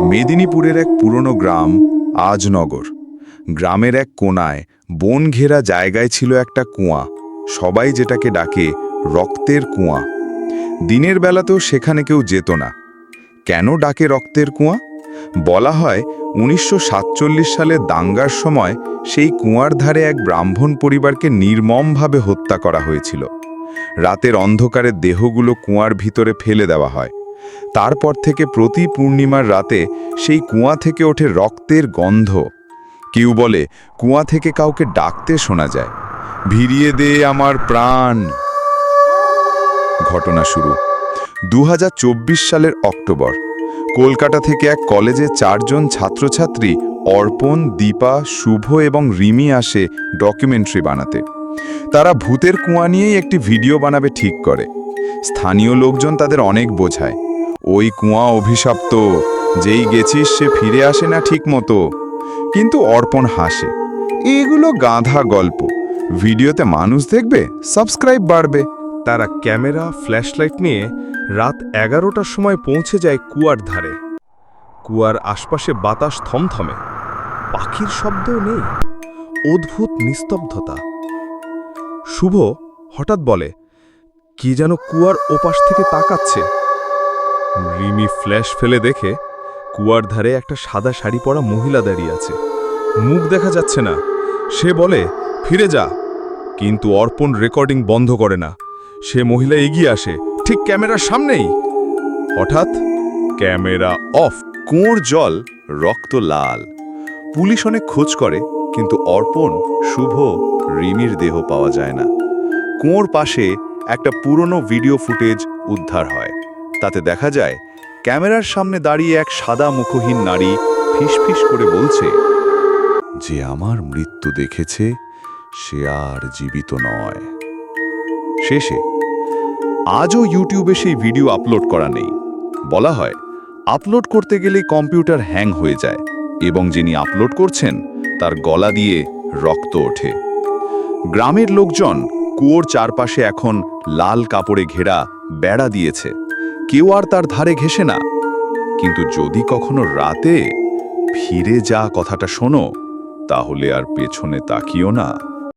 মেদিনীপুরের এক পুরনো গ্রাম আজনগর। গ্রামের এক কোনায় বন ঘেরা জায়গায় ছিল একটা কুয়া। সবাই যেটাকে ডাকে রক্তের কুয়া। দিনের বেলাতেও সেখানে কেউ যেত না। কেন ডাকে রক্তের কুয়া? বলা হয় উনিশশো সাতচল্লিশ সালে দাঙ্গার সময় সেই কুয়ার ধারে এক ব্রাহ্মণ পরিবারকে নির্মমভাবে হত্যা করা হয়েছিল। রাতের অন্ধকারে দেহগুলো কুয়ার ভিতরে ফেলে দেওয়া হয়। তারপর থেকে প্রতি পূর্ণিমার রাতে সেই কুয়া থেকে ওঠে রক্তের গন্ধ। কেউ বলে, কুয়া থেকে কাউকে ডাকতে শোনা যায়। ভিড়িয়ে দে আমার প্রাণ। ঘটনা শুরু। দু হাজার চব্বিশ সালের অক্টোবর, কলকাতা থেকে এক কলেজে চারজন ছাত্রছাত্রী অর্পণ, দীপা, শুভ এবং রিমি আসে ডকুমেন্টারি বানাতে। তারা ভূতের কুয়া নিয়েই একটি ভিডিও বানাবে ঠিক করে। স্থানীয় লোকজন তাদের অনেক বোঝায়। ওই কুয়া অভিশপ্ত, যেই গেছিস সে ফিরে আসে না ঠিক মতো কিন্তু অর্পণ হাসে, এগুলো গাধা গল্প। ভিডিওতে মানুষ দেখবে, সাবস্ক্রাইব বাড়বে। তারা ক্যামেরা, ফ্ল্যাশলাইট নিয়ে রাত এগারোটার সময় পৌঁছে যায় কুয়ার ধারে। কুয়ার আশপাশে বাতাস থমথমে। পাখির শব্দও নেই। অদ্ভুত নিস্তব্ধতা। শুভ হঠাৎ বলে, কি যেন কুয়ার ওপাশ থেকে তাকাচ্ছে। রিমি ফ্ল্যাশ ফেলে দেখে কুয়ার ধারে একটা সাদা শাড়ি পরা মহিলা দাঁড়িয়ে আছে। মুখ দেখা যাচ্ছে না। সে বলে, ফিরে যা। কিন্তু অর্পণ রেকর্ডিং বন্ধ করে না। সে মহিলা এগিয়ে আসে, ঠিক ক্যামেরার সামনেই। হঠাৎ ক্যামেরা অফ, কুঁয়োর জল, রক্ত লাল। পুলিশ অনেক খোঁজ করে, কিন্তু অর্পণ, শুভ, রিমির দেহ পাওয়া যায় না। কুঁয়োর পাশে একটা পুরনো ভিডিও ফুটেজ উদ্ধার হয়। তাতে দেখা যায়, ক্যামেরার সামনে দাঁড়িয়ে এক সাদা মুখহীন নারী ফিসফিস করে বলছে, যে আমার মৃত্যু দেখেছে, সে আর জীবিত নয়। শেষে, আজও ইউটিউবে সেই ভিডিও আপলোড করা নেই। বলা হয়, আপলোড করতে গেলে কম্পিউটার হ্যাং হয়ে যায় এবং যিনি আপলোড করছেন, তার গলা দিয়ে রক্ত ওঠে। গ্রামের লোকজন কুয়োর চারপাশে এখন লাল কাপড়ে ঘেরা বেড়া দিয়েছে। কেউ আর তার ধারে ঘেসে না। কিন্তু যদি কখনো রাতে ফিরে যা কথাটা শোনো, তাহলে আর পেছনে তাকিও না।